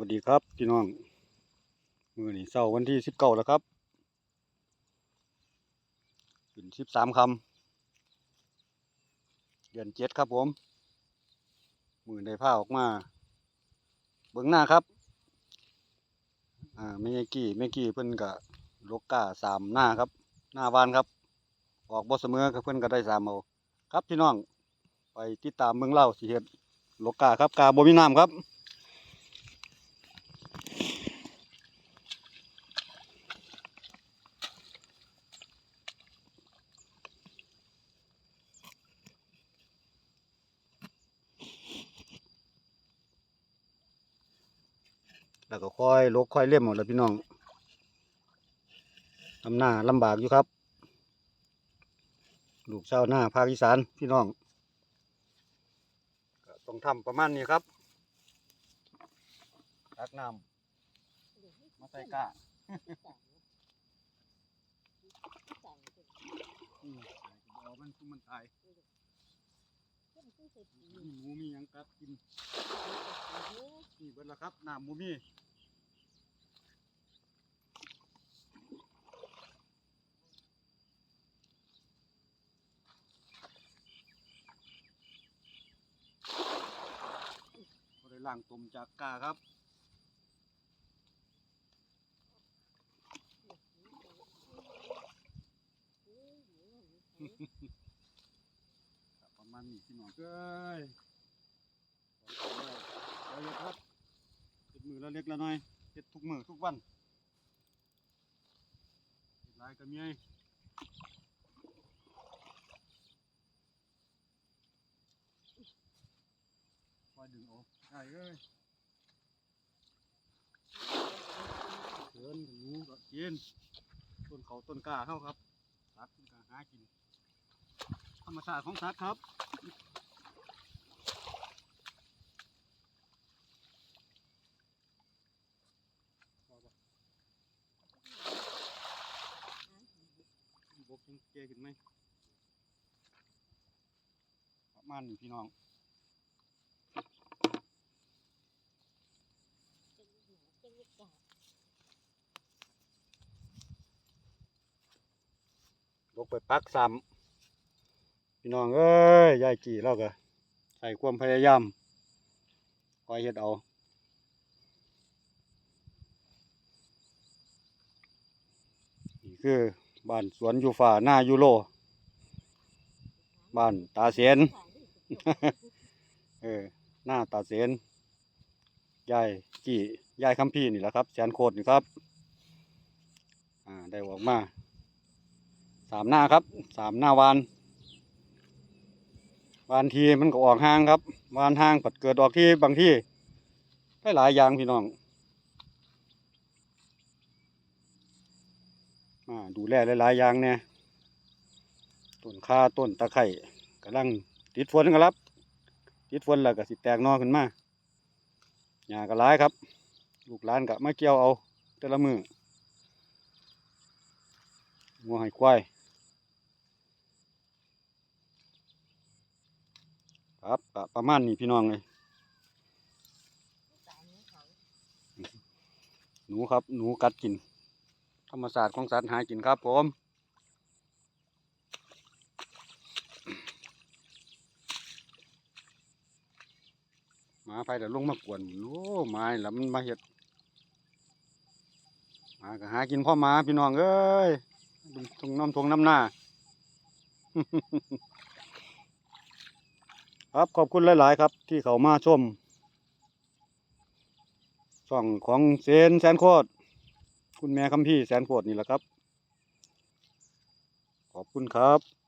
วัสดีครับพี่น้อง มือนี่เสาร์วันที่สิบเก้าแล้วครับเป็นสิบสามคำเดือนเจ็ดครับผม มือได้ผ้าออกมา เบื้องหน้าครับ อ่าไม่กี่ไม่กี่เพิ่อนกะลกกาสามหน้าครับ หน้าวานครับ ออกบ่เสมอกับเพิ่อนก็ได้สามเอาครับพี่น้อง ไปติดตามเมืองเล่าสิเฮ็ดลกกาครับกาบมีน้ำครับ แล้วก็ค่อยลกค่อยเลี่ยมหมดแล้วพี่น้องทำหน้าลำบากอยู่ครับ ลูกเชาหน้าภาคอีสานพี่น้องต้องทำประมาณนี้ครับตักน้ำมาใส่กาอืมเอามันซุ่มมันตายมีหมูมียังกัดกินนี่เบิดแล้วครับน้ำหมูมี ก็ได้ล่างตุ่มจากกาครับประมาณนี้พี่น้องเอ้ยเอาเลยครับเจ็ดมือละเล็กละน้อยเจ็ดทุกมือทุกวันเฮ็ดลายก็มีไอ้ค อยดึงออกได้เอ้ยเดินหนูก็กินต้นเขาต้นกล้าเข้าครับสัตว์ต้นกล้าหากิน ธรรมชาติของสัตว์ครับบกยังเกขึ้นไหมประมาณนี้พี่น้อง ลกไปปักซ้ำพี่น้องเอ้ยยายกี่เราก็ใส่ความพยายามคอยเฮ็ดเอานี่คือบ้านสวนยูฟ่าหน้ายูโรบ้านตาเสียน เออหน้าตาเสียน ยายกี่ยายคำพีนี่แหละครับแสนโคตรนี่ครับ อ่าได้ออกมาสามหน้าครับสามหน้าวานวานทีมันก็ออกห่างครับวานห่างปัดเกิดออกที่บางที่ได้หลายอย่างพี่น้องอ่าดูแลหลายๆอย่างเนี่ยต้นข่าต้นตะไคร่กำลังติดฝนกันครับติดฝนแล้วก็สิแตกนอขึ้นมา หญ้าก็หลายครับ ลูกหลานก็มาเกี่ยวเอา แต่ละมืองัวให้ควายครับประมาณนี้พี่น้องเลยหนูครับ หนูกัดกิน ธรรมศาสตร์ของสัตว์หากินครับผมห มาไปแต่ลงมากวนโอ้มาแล้วมันมาเห็ดมาก็หากินพ่อมาพี่น้องเอ้ยตรงน้ำทวงน้ำหน้าครับขอบคุณหลาย ๆ ครับ ที่เขามาชมช่องของเซนแสนโคตรคุณแม่คำพี่แสนโคตรนี่แหละครับ ขอบคุณครับ